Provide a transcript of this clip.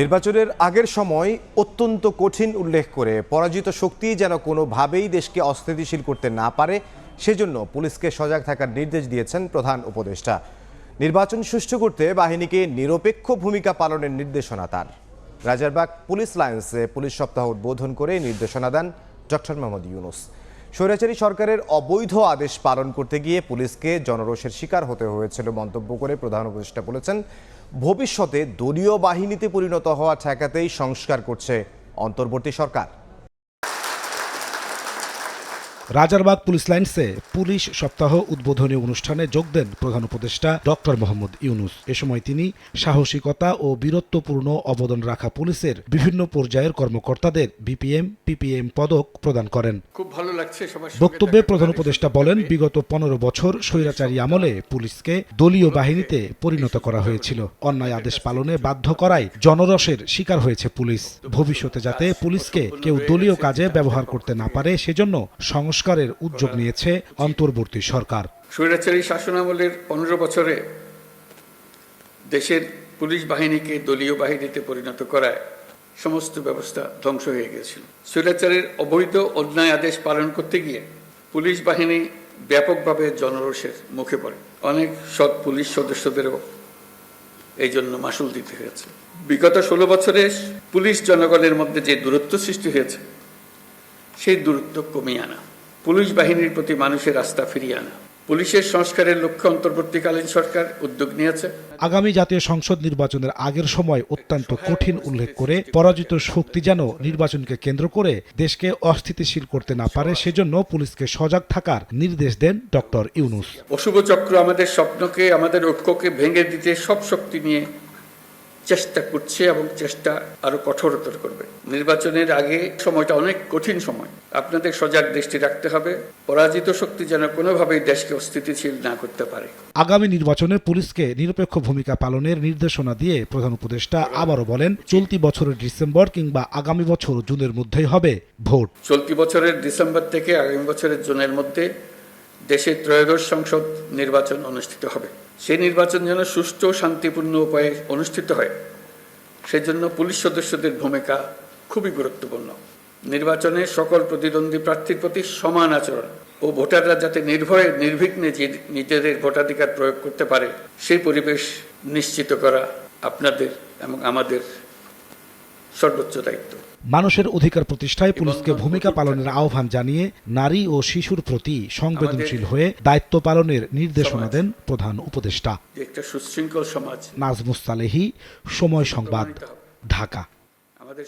নির্বাচনের আগের সময় অত্যন্ত কঠিন উল্লেখ করে পরাজিত শক্তি যেন কোনোভাবেই দেশকে অস্থিতিশীল করতে না পারে, সেজন্য পুলিশকে সজাগ থাকার নির্দেশ দিয়েছেন প্রধান উপদেষ্টা। নির্বাচন সুষ্ঠু করতে বাহিনীকে নিরপেক্ষ ভূমিকা পালনের নির্দেশনা তার। রাজারবাগ পুলিশ লাইন্সে পুলিশ সপ্তাহ উদ্বোধন করে নির্দেশনা দেন ডক্টর মোহাম্মদ ইউনুস। স্বৈরাচারী সরকারের অবৈধ আদেশ পালন করতে গিয়ে পুলিশকে জনরোষের শিকার হতে হয়েছিল মন্তব্য করে প্রধান উপদেষ্টা বলেছেন, ভবিষ্যতে দলীয় বাহিনীতে পরিণত হওয়া ঠেকাতেই সংস্কার করছে অন্তর্বর্তী সরকার। রাজারবাগ পুলিশ লাইন্সে পুলিশ সপ্তাহ উদ্বোধনী অনুষ্ঠানে যোগ দেন প্রধান উপদেষ্টা ডক্টর মোহাম্মদ ইউনুস। এ সময় তিনি সাহসিকতা ও বীরত্বপূর্ণ অবদান রাখা পুলিশের বিভিন্ন পর্যায়ের কর্মকর্তাদের বিপিএম পিপিএম পদক প্রদান করেন। খুব ভালো লাগছে বক্তব্যে প্রধান উপদেষ্টা বলেন বিগত পনেরো বছর স্বৈরাচারী আমলে পুলিশকে দলীয় বাহিনীতে পরিণত করা হয়েছিল। অন্যায় আদেশ পালনে বাধ্য করায় জনরসের শিকার হয়েছে পুলিশ। ভবিষ্যতে যাতে পুলিশকে কেউ দলীয় কাজে ব্যবহার করতে না পারে সেজন্য সংস্কারের উদ্যোগ নিয়েছে অন্তর্বর্তী সরকার। স্বৈরাচারী শাসনামলের পনেরো বছরে দেশের পুলিশ বাহিনীকে দলীয় বাহিনীতে পরিণত করায় সমস্ত ব্যবস্থা ধ্বংস হয়ে গিয়েছিল। স্বৈরাচারের অবৈধ অন্যায় আদেশ পালন করতে গিয়ে পুলিশ বাহিনী ব্যাপকভাবে জনরোষের মুখে পড়ে। অনেক সৎ পুলিশ সদস্যদেরও এই জন্য মাসুল দিতে হয়েছে। বিগত ষোলো বছরে পুলিশ জনগণের মধ্যে যে দূরত্ব সৃষ্টি হয়েছে সেই দূরত্ব কমিয়ে আনা। পুলিশ বাহিনীর প্রতি মানুষের আস্থা ফিরিয়ে আনা। পুলিশের সংস্কারের লক্ষ্যে অন্তর্বর্তীকালীন সরকার উদ্যোগ নিয়েছে। আগামী জাতীয় সংসদ নির্বাচনের আগের সময় অত্যন্ত কঠিন উল্লেখ করে পরাজিত শক্তি যেন নির্বাচনকে কেন্দ্র করে দেশকে অস্থিতিশীল করতে না পারে সেজন্য পুলিশকে সজাগ থাকার নির্দেশ দেন ডক্টর ইউনুস। অশুভ চক্র আমাদের স্বপ্নকে আমাদের ঐক্যকে ভেঙে দিতে সব শক্তি নিয়ে চেষ্টা করছে এবং চেষ্টা আরও কঠোরতর করবে। নির্বাচনের আগে সময়টা অনেক কঠিন সময়। আপনাদের সজাগ দৃষ্টি রাখতে হবে। পরাজিত শক্তি যেন কোনোভাবেই দেশকে অস্থিতিশীল না করতে পারে। আগামী নির্বাচনে পুলিশকে নিরপেক্ষ ভূমিকা পালনের নির্দেশনা দিয়ে প্রধান উপদেষ্টা আবারও বলেন চলতি বছরের ডিসেম্বর কিংবা আগামী বছর জুনের মধ্যেই হবে ভোট। চলতি বছরের ডিসেম্বর থেকে আগামী বছরের জুনের মধ্যে দেশে ত্রয়োদশ সংসদ নির্বাচন অনুষ্ঠিত হবে। সেই নির্বাচন যেন সুষ্ঠু শান্তিপূর্ণ উপায়ে অনুষ্ঠিত হয়, সেজন্য পুলিশ সদস্যদের ভূমিকা খুবই গুরুত্বপূর্ণ। নির্বাচনে সকল প্রতিদ্বন্দ্বী প্রার্থীর প্রতি সমান আচরণ ও ভোটাররা যাতে নির্ভয়ে, নির্বিঘ্নে নিজেদের ভোটাধিকার প্রয়োগ করতে পারে, সেই পরিবেশ নিশ্চিত করা আপনাদের এবং আমাদের সর্বোচ্চ দায়িত্ব। মানুষের অধিকার প্রতিষ্ঠায় পুলিশকে ভূমিকা পালনের আহ্বান জানিয়ে নারী ও শিশুর প্রতি সংবেদনশীল হয়ে দায়িত্ব পালনের নির্দেশনা দেন প্রধান উপদেষ্টা। একটা সুশৃঙ্খল সমাজ। নাজমুস সালেহি সময় সংবাদ ঢাকা। আমাদের